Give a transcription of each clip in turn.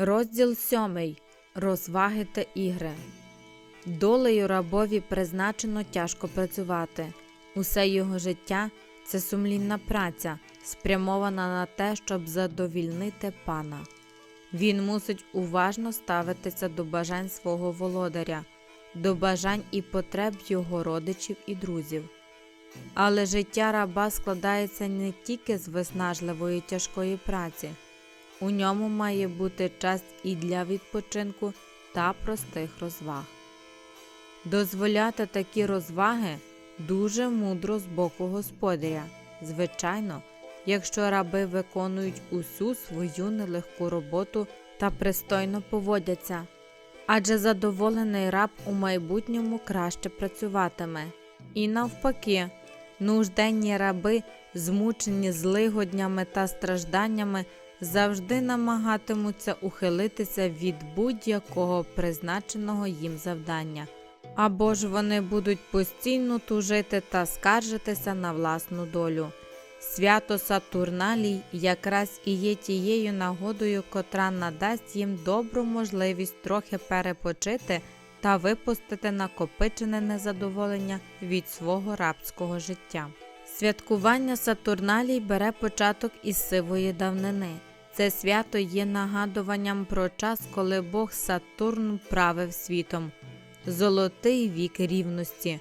Розділ сьомий. Розваги та ігри. Долею рабові призначено тяжко працювати. Усе його життя це сумлінна праця, спрямована на те, щоб задовільнити пана. Він мусить уважно ставитися до бажань свого володаря, до бажань і потреб його родичів і друзів. Але життя раба складається не тільки з виснажливої тяжкої праці. У ньому має бути час і для відпочинку та простих розваг. Дозволяти такі розваги дуже мудро з боку господаря, звичайно, якщо раби виконують усю свою нелегку роботу та пристойно поводяться. Адже задоволений раб у майбутньому краще працюватиме. І навпаки, нужденні раби, змучені злигоднями та стражданнями, завжди намагатимуться ухилитися від будь-якого призначеного їм завдання. Або ж вони будуть постійно тужити та скаржитися на власну долю. Свято Сатурналій якраз і є тією нагодою, котра надасть їм добру можливість трохи перепочити та випустити накопичене незадоволення від свого рабського життя. Святкування Сатурналій бере початок із сивої давнини. Це свято є нагадуванням про час, коли Бог Сатурн правив світом, золотий вік рівності.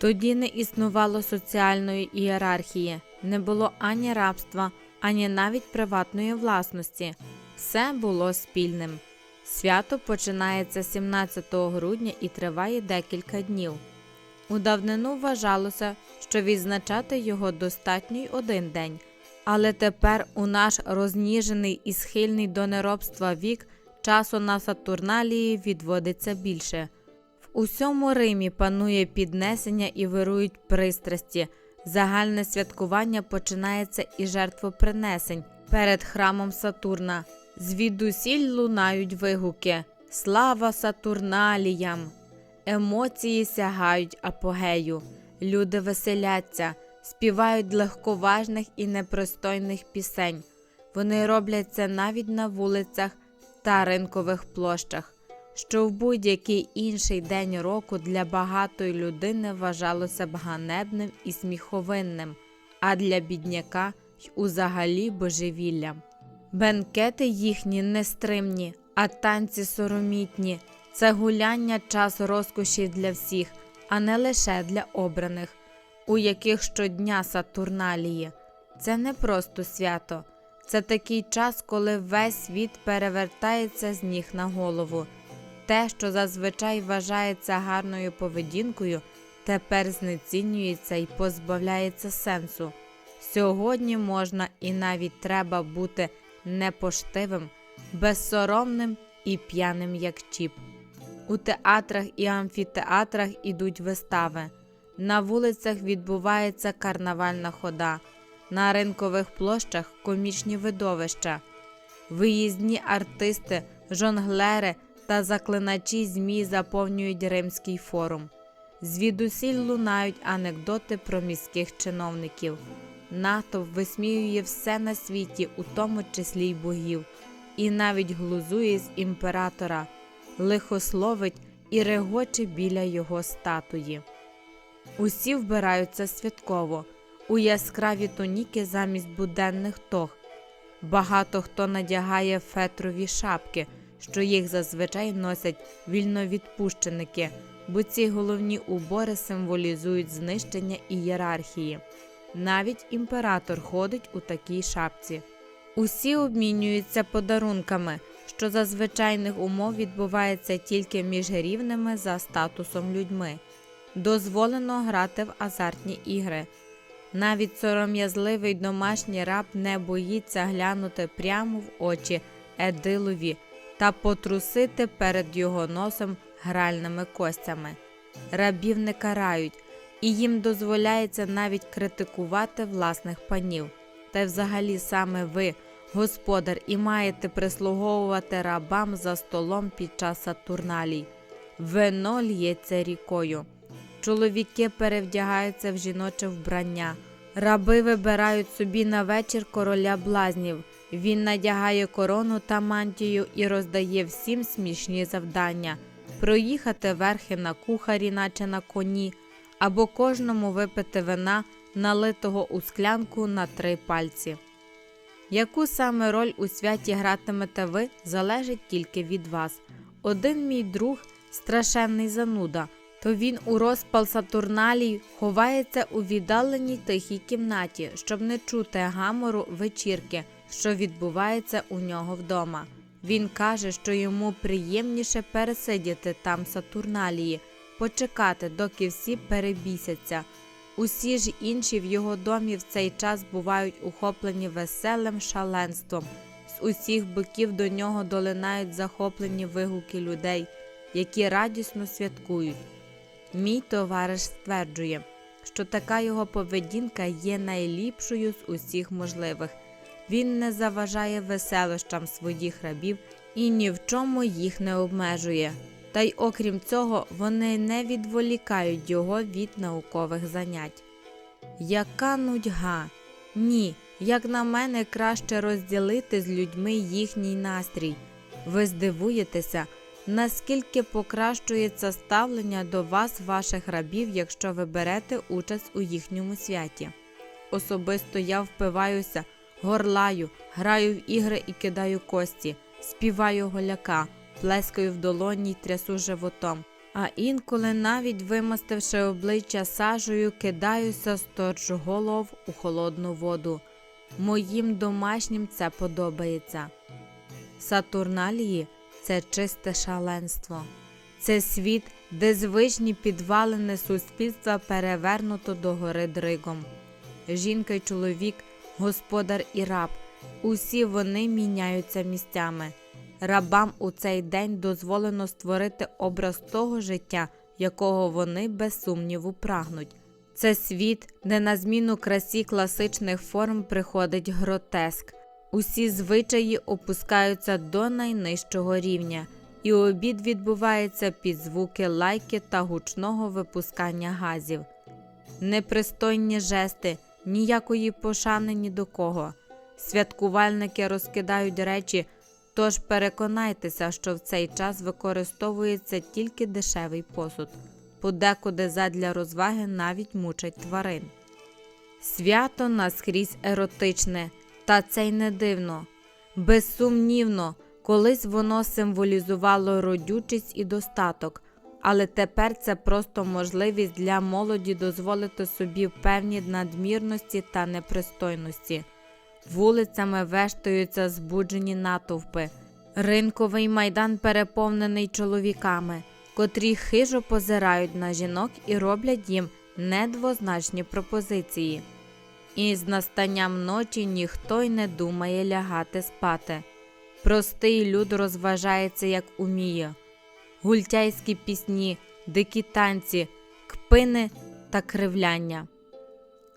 Тоді не існувало соціальної ієрархії, не було ані рабства, ані навіть приватної власності. Все було спільним. Свято починається 17 грудня і триває декілька днів. У давнину вважалося, що відзначати його достатньо й один день, але тепер у наш розніжений і схильний до неробства вік часу на Сатурналії відводиться більше. В усьому Римі панує піднесення і вирують пристрасті. Загальне святкування починається із жертвопринесень перед храмом Сатурна. Звідусіль лунають вигуки Слава Сатурналіям! Емоції сягають апогею, люди веселяться, співають легковажних і непристойних пісень. Вони роблять це навіть на вулицях та ринкових площах, що в будь-який інший день року для багатої людини вважалося б ганебним і сміховинним, а для бідняка й узагалі божевіллям. Бенкети їхні нестримні, а танці соромітні. Це гуляння час розкоші для всіх, а не лише для обраних, у яких щодня Сатурналії. Це не просто свято, це такий час, коли весь світ перевертається з ніг на голову. Те, що зазвичай вважається гарною поведінкою, тепер знецінюється і позбавляється сенсу. Сьогодні можна і навіть треба бути непоштивим, безсоромним і п'яним як чіп. У театрах і амфітеатрах ідуть вистави, на вулицях відбувається карнавальна хода, на ринкових площах комічні видовища, виїзні артисти, жонглери та заклиначі змій заповнюють римський форум. Звідусіль лунають анекдоти про міських чиновників. Натовп висміює все на світі, у тому числі й богів, і навіть глузує з імператора, лихословить і регоче біля його статуї. Усі вбираються святково, у яскраві тоніки замість буденних тог. Багато хто надягає фетрові шапки, що їх зазвичай носять вільновідпущеники, бо ці головні убори символізують знищення ієрархії. Навіть імператор ходить у такій шапці. Усі обмінюються подарунками, що за звичайних умов відбувається тільки між рівними за статусом людьми. Дозволено грати в азартні ігри. Навіть сором'язливий домашній раб не боїться глянути прямо в очі Едилові та потрусити перед його носом гральними костями. Рабів не карають, і їм дозволяється навіть критикувати власних панів. Та й взагалі саме ви, господар, і маєте прислуговувати рабам за столом під час Сатурналій. Вино л'ється рікою. Чоловіки перевдягаються в жіноче вбрання, раби вибирають собі на вечір короля блазнів, Він надягає корону та мантію і роздає всім смішні завдання проїхати верхи на кухарі, наче на коні, або кожному випити вина, налитого у склянку на три пальці. Яку саме роль у святі гратимете ви, залежить тільки від вас. Один мій друг страшенний зануда, то він у розпал Сатурналій ховається у віддаленій тихій кімнаті, щоб не чути гамору вечірки, що відбувається у нього вдома. Він каже, що йому приємніше пересидіти там Сатурналії, почекати, доки всі перебісяться. Усі ж інші в його домі в цей час бувають ухоплені веселим шаленством. З усіх боків до нього долинають захоплені вигуки людей, які радісно святкують. Мій товариш стверджує, що така його поведінка є найліпшою з усіх можливих. Він не заважає веселощам своїх рабів і ні в чому їх не обмежує. Та й окрім цього, вони не відволікають його від наукових занять. Яка нудьга? Ні, як на мене, краще розділити з людьми їхній настрій. Ви здивуєтеся, наскільки покращується ставлення до вас ваших рабів, якщо ви берете участь у їхньому святі. Особисто я впиваюся, горлаю, граю в ігри і кидаю кості, співаю голяка, плескаю в долоні й трясу животом. А інколи, навіть вимастивши обличчя сажею, кидаюся сторч голов у холодну воду. Моїм домашнім це подобається. Сатурналії це чисте шаленство. Це світ, де звичні підвалини суспільства перевернуто догори дригом. Жінка й чоловік, господар і раб, усі вони міняються місцями. Рабам у цей день дозволено створити образ того життя, якого вони без сумніву прагнуть. Це світ, де на зміну красі класичних форм приходить гротеск. Усі звичаї опускаються до найнижчого рівня, і обід відбувається під звуки лайки та гучного випускання газів. Непристойні жести, ніякої пошани ні до кого. Святкувальники розкидають речі, тож переконайтеся, що в цей час використовується тільки дешевий посуд, подекуди задля розваги навіть мучать тварин. Свято наскрізь еротичне, та це й не дивно. Безсумнівно, колись воно символізувало родючість і достаток, але тепер це просто можливість для молоді дозволити собі певні надмірності та непристойності. Вулицями вештаються збуджені натовпи. Ринковий майдан переповнений чоловіками, котрі хижо позирають на жінок і роблять їм недвозначні пропозиції. І з настанням ночі ніхто й не думає лягати спати. Простий люд розважається, як уміє. Гультяйські пісні, дикі танці, кпини та кривляння.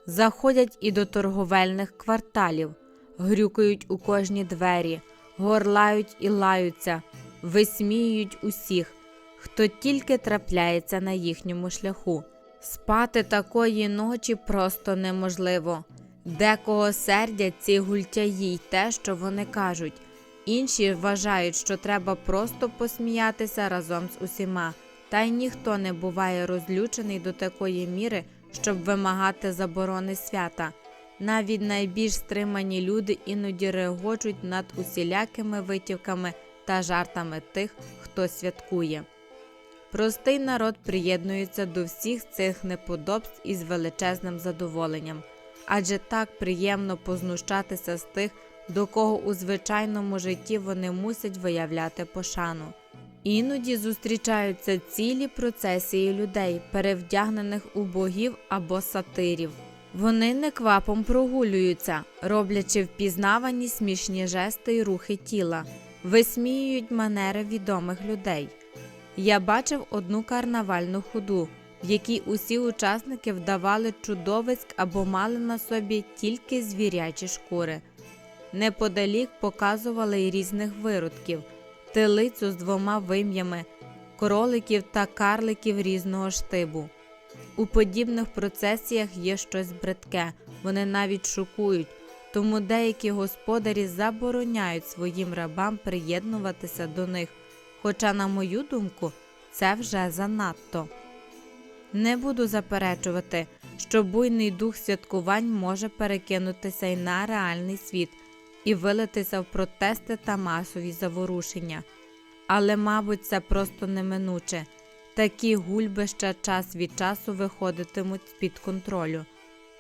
Заходять і до торговельних кварталів, грюкають у кожні двері, горлають і лаються, висміюють усіх, хто тільки трапляється на їхньому шляху. Спати такої ночі просто неможливо. Декого сердять ці гультяї й те, що вони кажуть. Інші вважають, що треба просто посміятися разом з усіма, та й ніхто не буває розлючений до такої міри, щоб вимагати заборони свята. Навіть найбільш стримані люди іноді регочуть над усілякими витівками та жартами тих, хто святкує. Простий народ приєднується до всіх цих неподобств із величезним задоволенням, адже так приємно познущатися з тих, до кого у звичайному житті вони мусять виявляти пошану. Іноді зустрічаються цілі процесії людей, перевдягнених у богів або сатирів. Вони неквапом прогулюються, роблячи впізнавані смішні жести й рухи тіла, висміюють манери відомих людей. Я бачив одну карнавальну ходу, в якій усі учасники вдавали чудовиськ або мали на собі тільки звірячі шкури. Неподалік показували й різних виродків, телицю з двома вим'ями, кроликів та карликів різного штибу. У подібних процесіях є щось бридке, вони навіть шокують, тому деякі господарі забороняють своїм рабам приєднуватися до них. Хоча, на мою думку, це вже занадто. Не буду заперечувати, що буйний дух святкувань може перекинутися й на реальний світ і вилитися в протести та масові заворушення. Але, мабуть, це просто неминуче. Такі гульбища час від часу виходитимуть з-під контролю.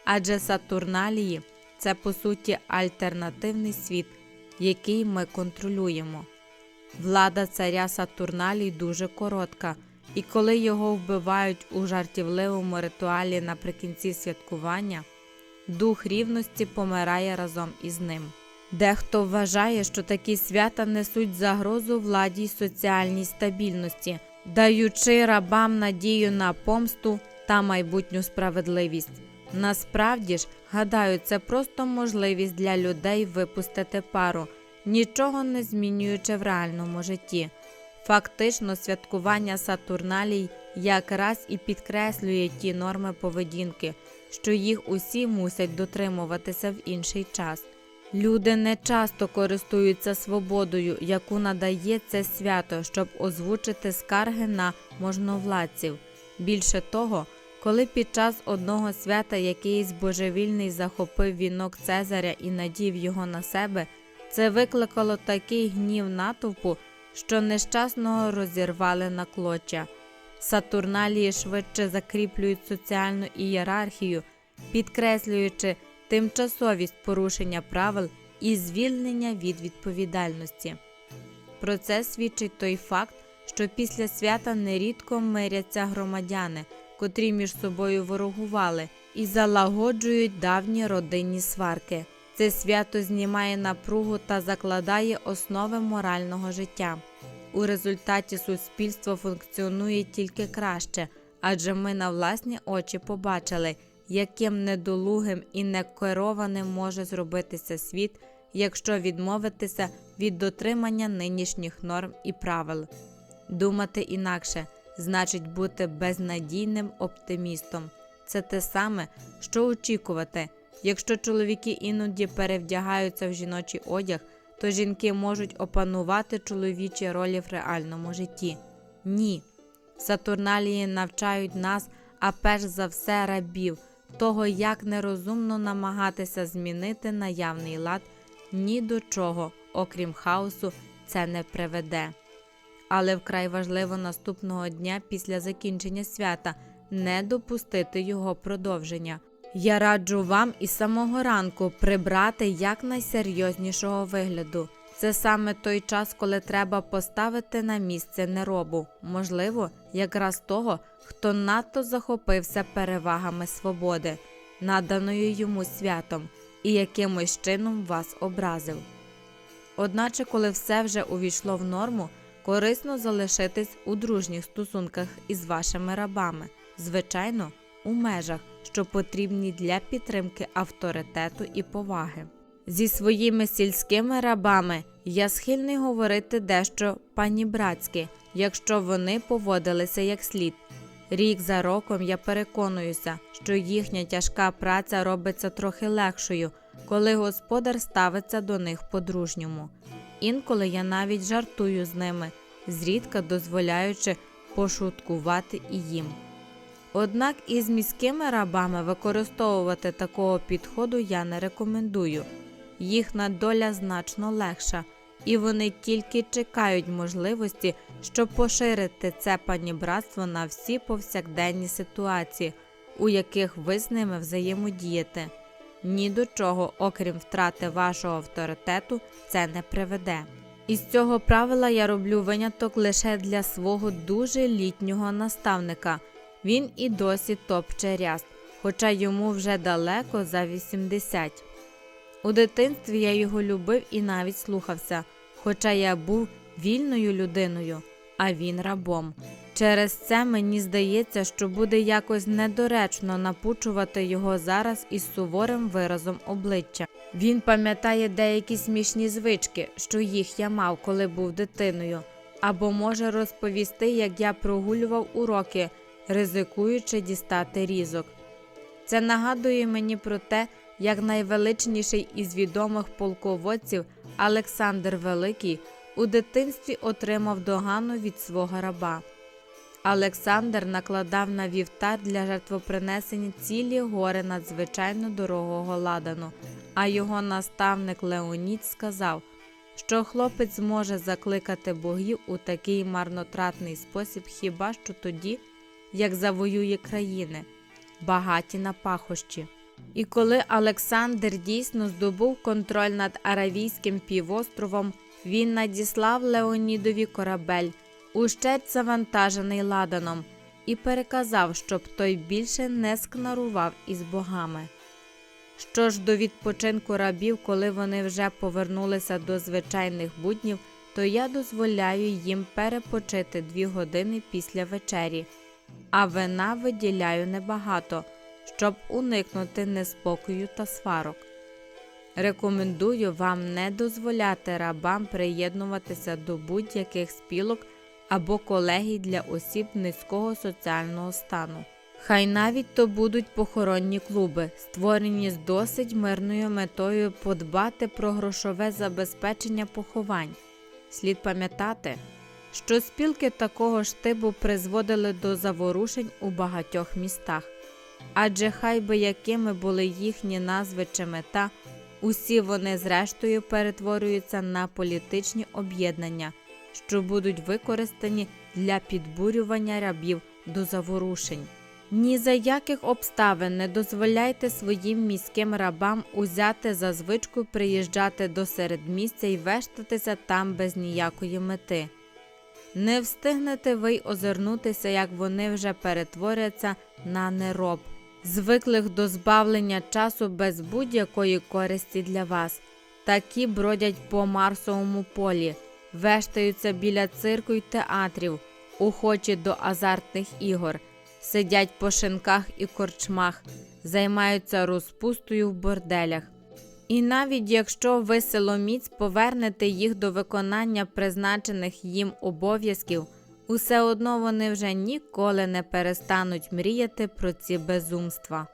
Адже Сатурналії це по суті альтернативний світ, який ми контролюємо. Влада царя Сатурналій дуже коротка, і коли його вбивають у жартівливому ритуалі наприкінці святкування, дух рівності помирає разом із ним. Дехто вважає, що такі свята несуть загрозу владі й соціальній стабільності, даючи рабам надію на помсту та майбутню справедливість. Насправді ж, гадаю, це просто можливість для людей випустити пару, нічого не змінюючи в реальному житті. Фактично, святкування Сатурналій якраз і підкреслює ті норми поведінки, що їх усі мусять дотримуватися в інший час. Люди не часто користуються свободою, яку надає це свято, щоб озвучити скарги на можновладців. Більше того, коли під час одного свята якийсь божевільний захопив вінок Цезаря і надів його на себе, це викликало такий гнів натовпу, що нещасного розірвали на клоча. Сатурналії швидше закріплюють соціальну ієрархію, підкреслюючи тимчасовість порушення правил і звільнення від відповідальності. Про це свідчить той факт, що після свята нерідко миряться громадяни, котрі між собою ворогували, і залагоджують давні родинні сварки. Це свято знімає напругу та закладає основи морального життя. У результаті суспільство функціонує тільки краще, адже ми на власні очі побачили, яким недолугим і некерованим може зробитися світ, якщо відмовитися від дотримання нинішніх норм і правил. Думати інакше значить бути безнадійним оптимістом. Це те саме, що очікувати. Якщо чоловіки іноді перевдягаються в жіночий одяг, то жінки можуть опанувати чоловічі ролі в реальному житті. Ні. Сатурналії навчають нас, а перш за все рабів, того, як нерозумно намагатися змінити наявний лад ні до чого, окрім хаосу, це не приведе. Але вкрай важливо наступного дня після закінчення свята не допустити його продовження. Я раджу вам із самого ранку прибрати якнайсерйознішого вигляду. Це саме той час, коли треба поставити на місце неробу, можливо, якраз того, хто надто захопився перевагами свободи, наданою йому святом, і якимось чином вас образив. Одначе, коли все вже увійшло в норму, корисно залишитись у дружніх стосунках із вашими рабами, звичайно, у межах, що потрібні для підтримки авторитету і поваги. Зі своїми сільськими рабами я схильний говорити дещо панібратськи, якщо вони поводилися як слід. Рік за роком я переконуюся, що їхня тяжка праця робиться трохи легшою, коли господар ставиться до них по-дружньому. Інколи я навіть жартую з ними, зрідка дозволяючи пошуткувати і їм. Однак із міськими рабами використовувати такого підходу я не рекомендую. Їхня доля значно легша, і вони тільки чекають можливості, щоб поширити це панібратство на всі повсякденні ситуації, у яких ви з ними взаємодієте. Ні до чого, окрім втрати вашого авторитету, це не приведе. Із цього правила я роблю виняток лише для свого дуже літнього наставника. Він і досі топче ряст, хоча йому вже далеко за 80. У дитинстві я його любив і навіть слухався, хоча я був вільною людиною, а він рабом. Через це мені здається, що буде якось недоречно напучувати його зараз із суворим виразом обличчя. Він пам'ятає деякі смішні звички, що їх я мав, коли був дитиною, або може розповісти, як я прогулював уроки, ризикуючи дістати різок. Це нагадує мені про те, як найвеличніший із відомих полководців Олександр Великий у дитинстві отримав догану від свого раба. Олександр накладав на вівтар для жертвопринесення цілі гори надзвичайно дорогого ладану, а його наставник Леонід сказав, що хлопець зможе закликати богів у такий марнотратний спосіб хіба що тоді, як завоює країни, багаті на пахощі. І коли Олександр дійсно здобув контроль над Аравійським півостровом, він надіслав Леонідові корабель, ущерть завантажений ладаном, і переказав, щоб той більше не скнарував із богами. Що ж до відпочинку рабів, коли вони вже повернулися до звичайних буднів, то я дозволяю їм перепочити дві години після вечері, а вина виділяю небагато, щоб уникнути неспокою та сварок. Рекомендую вам не дозволяти рабам приєднуватися до будь-яких спілок або колегій для осіб низького соціального стану. Хай навіть то будуть похоронні клуби, створені з досить мирною метою подбати про грошове забезпечення поховань. Слід пам'ятати, що спілки такого ж типу призводили до заворушень у багатьох містах. Адже хай би якими були їхні назви чи мета, усі вони зрештою перетворюються на політичні об'єднання, що будуть використані для підбурювання рабів до заворушень. Ні за яких обставин не дозволяйте своїм міським рабам узяти за звичку приїжджати до середмістя і вештатися там без ніякої мети. Не встигнете ви й озирнутися, як вони вже перетворяться на нероб, звиклих до збавлення часу без будь-якої користі для вас. Такі бродять по Марсовому полі, вештаються біля цирку й театрів, охочі до азартних ігор, сидять по шинках і корчмах, займаються розпустою в борделях. І навіть якщо ви силоміць повернете їх до виконання призначених їм обов'язків, усе одно вони вже ніколи не перестануть мріяти про ці безумства.